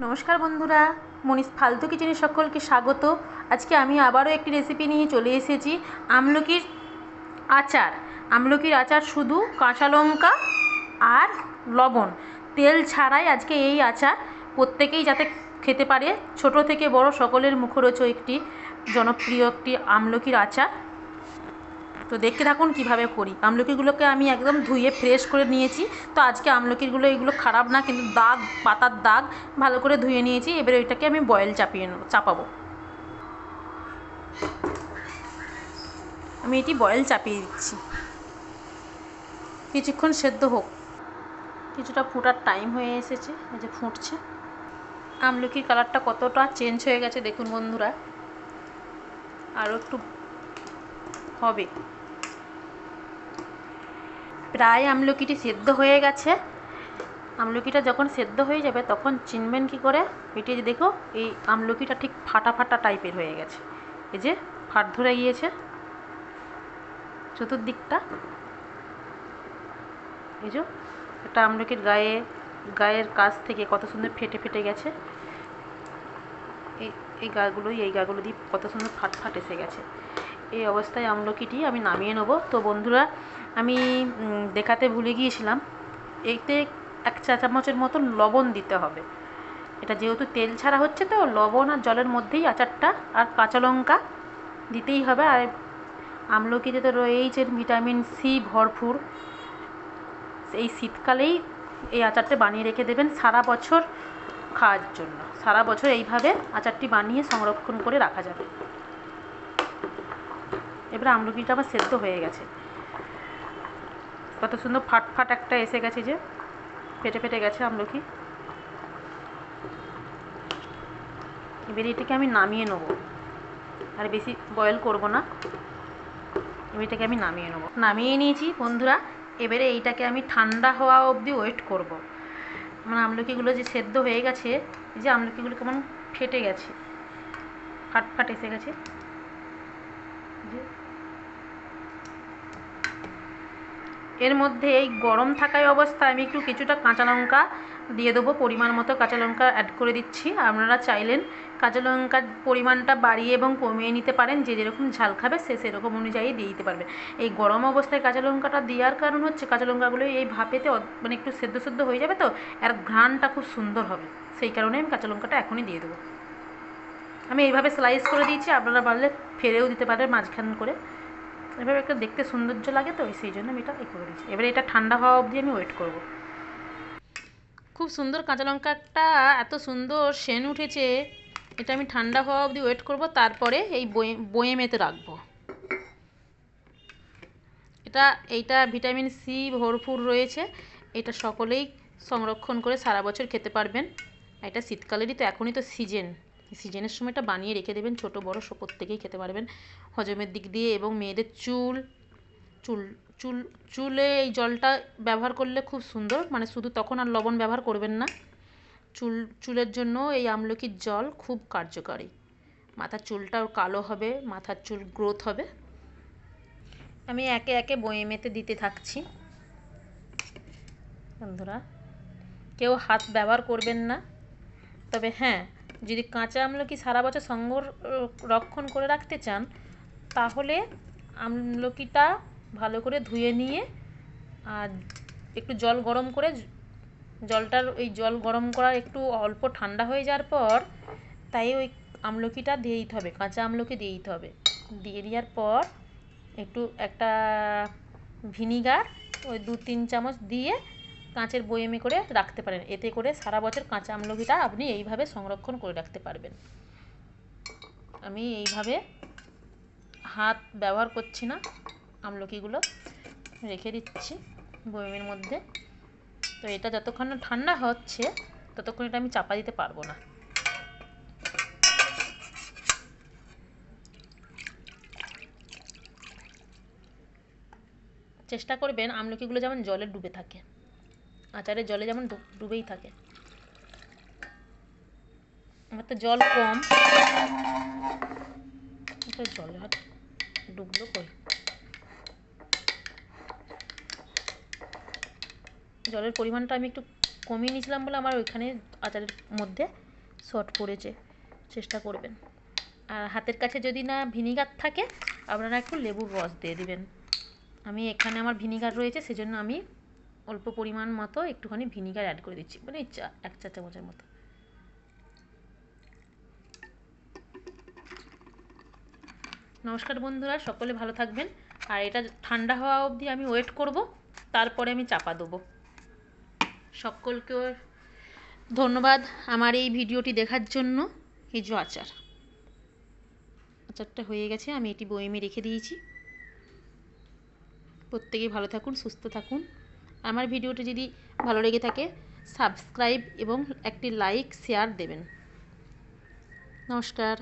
নমস্কার বন্ধুরা, মনীষ ফালতু কিচেনে সকলকে স্বাগত। আজকে আমি আবারও একটি রেসিপি নিয়ে চলে এসেছি। আমলকির আচার। আমলকির আচার শুধু কাঁচা লঙ্কা আর লবণ। তেল ছাড়াই আজকে এই আচার প্রত্যেকেই যাতে খেতে পারে। ছোট থেকে বড় সকলের মুখরোচ একটি জনপ্রিয় একটি আমলকির আচার। তো দেখতে থাকুন কীভাবে করি। আমলকিগুলোকে আমি একদম ধুয়ে ফ্রেশ করে নিয়েছি। তো আজকে আমলকিগুলো এগুলো খারাপ না, কিন্তু দাগ, পাতার দাগ ভালো করে ধুয়ে নিয়েছি। এবারে ওইটাকে আমি বয়েল চাপিয়ে নেব, চাপাবো। আমি এটি বয়েল চাপিয়ে দিচ্ছি। কিছুক্ষণ সেদ্ধ হোক। কিছুটা ফুটার টাইম হয়ে এসেছে, এই যে ফুটছে। আমলকির কালারটা কতটা চেঞ্জ হয়ে গেছে দেখুন বন্ধুরা। আরও একটু হবে। প্রায় আমলকিটি সেদ্ধ হয়ে গেছে। আমলকিটা যখন সেদ্ধ হয়ে যাবে, তখন চিনবেন কি করে? এটি যে দেখো, এই আমলকিটা ঠিক ফাটা ফাটা টাইপের হয়ে গেছে। এই যে ফাট ধরে গিয়েছে। চতুর্দিকটা। এই যে একটা আমলকির গায়ে, গায়ের কাছ থেকে কত সুন্দর ফেটে ফেটে গেছে। এই এই গাগুলোই, এই গাগুলো দিয়ে কত সুন্দর ফাট ফাট এসে গেছে। এই অবস্থায় আমলকিটি আমি নামিয়ে নেব। তো বন্ধুরা, আমি দেখাতে ভুলে গিয়েছিলাম, এতে এক চা চামচের মতন লবণ দিতে হবে। এটা যেহেতু তেল ছাড়া হচ্ছে তো, লবণ আর জলের মধ্যেই আচারটা আর কাঁচা লঙ্কা দিতেই হবে। আর আমলকিতে তো রয়েছে ভিটামিন সি ভরপুর। এই শীতকালেই এই আচারটা বানিয়ে রেখে দেবেন সারা বছর খাওয়ার জন্য। সারা বছর এইভাবে আচারটি বানিয়ে সংরক্ষণ করে রাখা যাবে। এবার আমলকিটা আমার সেদ্ধ হয়ে গেছে। কত সুন্দর ফাট ফাট একটা এসে গেছে যে, ফেটে ফেটে গেছে আমলকি। এবার এটাকে আমি নামিয়ে নেব। আর বেশি বয়েল করব না। এটাকে আমি নামিয়ে নেব। নামিয়ে নিয়েছি বন্ধুরা, এবারে এইটাকে আমি ঠান্ডা হওয়া অবধি ওয়েট করব। মানে আমলকিগুলো যে সেদ্ধ হয়ে গেছে যে আমলকিগুলো কেমন ফেটে গেছে ফাট ফাট এসে গেছে। যে এর মধ্যে এই গরম থাকায় অবস্থায় আমি একটু কিছুটা কাঁচা লঙ্কা দিয়ে দেবো, পরিমাণ মতো কাঁচা লঙ্কা অ্যাড করে দিচ্ছি। আপনারা চাইলেন কাঁচা লঙ্কার পরিমাণটা বাড়িয়ে এবং কমিয়ে নিতে পারেন, যে যেরকম ঝাল খাবে সে সেরকম অনুযায়ী দিয়ে দিতে পারবে। এই গরম অবস্থায় কাঁচা লঙ্কাটা দেওয়ার কারণ হচ্ছে, কাঁচা লঙ্কাগুলো এই ভাপেতে মানে একটু সেদ্ধ সেদ্ধ হয়ে যাবে তো আর ঘ্রাণটা খুব সুন্দর হবে। সেই কারণে আমি কাঁচা লঙ্কাটা এখনই দিয়ে দেবো। আমি এইভাবে স্লাইস করে দিয়েছি, আপনারা পারলে ফেরেও দিতে পারেন মাঝখান করে। এভাবে একটা দেখতে সৌন্দর্য লাগে তো, সেই জন্য আমি এটা এ করে দিচ্ছি এবারে এটা ঠান্ডা হওয়া অবধি আমি ওয়েট করব। খুব সুন্দর কাঁচা লঙ্কাটা, এত সুন্দর সেন উঠেছে। এটা আমি ঠান্ডা হওয়া অবধি ওয়েট করব, তারপরে এই বয়েমেতে রাখব। এটা, এইটা ভিটামিন সি ভরপুর রয়েছে। এটা সকলেই সংরক্ষণ করে সারা বছর খেতে পারবেন। এটা শীতকালেরই তো এখনই তো সিজন সিজনের সময়টা বানিয়ে রেখে দেবেন, ছোট, বড় প্রত্যেকেই খেতে পারবেন। হজমের দিক দিয়ে এবং মেয়েদের চুল চুল চুল, চুলে এই জলটা ব্যবহার করলে খুব সুন্দর। মানে শুধু তখন আর লবণ ব্যবহার করবেন না। চুল, চুলের জন্য এই আমলকির জল খুব কার্যকারী। মাথার চুলটাও কালো হবে, মাথার চুল গ্রোথ হবে। আমি একে একে বয়েমেতে দিতে থাকছি। বন্ধুরা, কেউ হাত ব্যবহার করবেন না। তবে হ্যাঁ যদি কাঁচা আমলকি সারা বছর সংরক্ষণ করে রাখতে চান, তাহলে আমলকিটা ভালো করে ধুয়ে নিয়ে, আর একটু জল গরম করে, জলটার ওই জল গরম করা একটু অল্প ঠান্ডা হয়ে যাওয়ার পর, তাই ওই আমলকিটা দিয়ে দিতে হবে, কাঁচা আমলকি দিয়ে দিতে হবে। দিয়ে দেওয়ার পর একটু একটা ভিনিগার, ওই দু তিন চামচ দিয়ে কাঁচের বয়েমে করে রাখতে পারেন। এতে করে সারা বছর কাঁচা আমলকিটা আপনি এইভাবে সংরক্ষণ করে রাখতে পারবেন। আমি এইভাবে হাত ব্যবহার করছি না। আমলকিগুলো রেখে দিচ্ছি বয়েমের মধ্যে। তো এটা যতক্ষণ না ঠান্ডা হচ্ছে, ততক্ষণ এটা আমি চাপা দিতে পারব না। চেষ্টা করবেন আমলকিগুলো যেমন জলে ডুবে থাকে। আচারের জলে যেমন ডুবেই থাকে। আমার তো জল কম। জলে হয়তো ডুবলো কই? জলের পরিমাণটা আমি একটু কমিয়ে নিয়েছিলাম বলে আমার ওইখানে আচারের মধ্যে শর্ট পড়েছে। চেষ্টা করবেন। আর হাতের কাছে যদি না ভিনিগার থাকে, আপনারা একটু লেবুর রস দিয়ে দিবেন। আমি এখানে আমার ভিনিগার রয়েছে, সেজন্য আমি অল্প পরিমাণ মতো একটুখানি ভিনিগার অ্যাড করে দিচ্ছি মানে এক চা চামচের মতো। নমস্কার বন্ধুরা, সকলে ভালো থাকবেন। আর এটা ঠান্ডা হওয়া অবধি আমি ওয়েট করব, তারপরে আমি চাপা দেবো। সকলকে ধন্যবাদ আমার এই ভিডিওটি দেখার জন্য। হিজো আচার। আচারটা হয়ে গেছে, আমি এটি বয়েমে রেখে দিয়েছি। প্রত্যেকেই ভালো থাকুন, সুস্থ থাকুন। আমার ভিডিওটি যদি ভালো লেগে থাকে সাবস্ক্রাইব এবং একটি লাইক শেয়ার দেবেন। নমস্কার।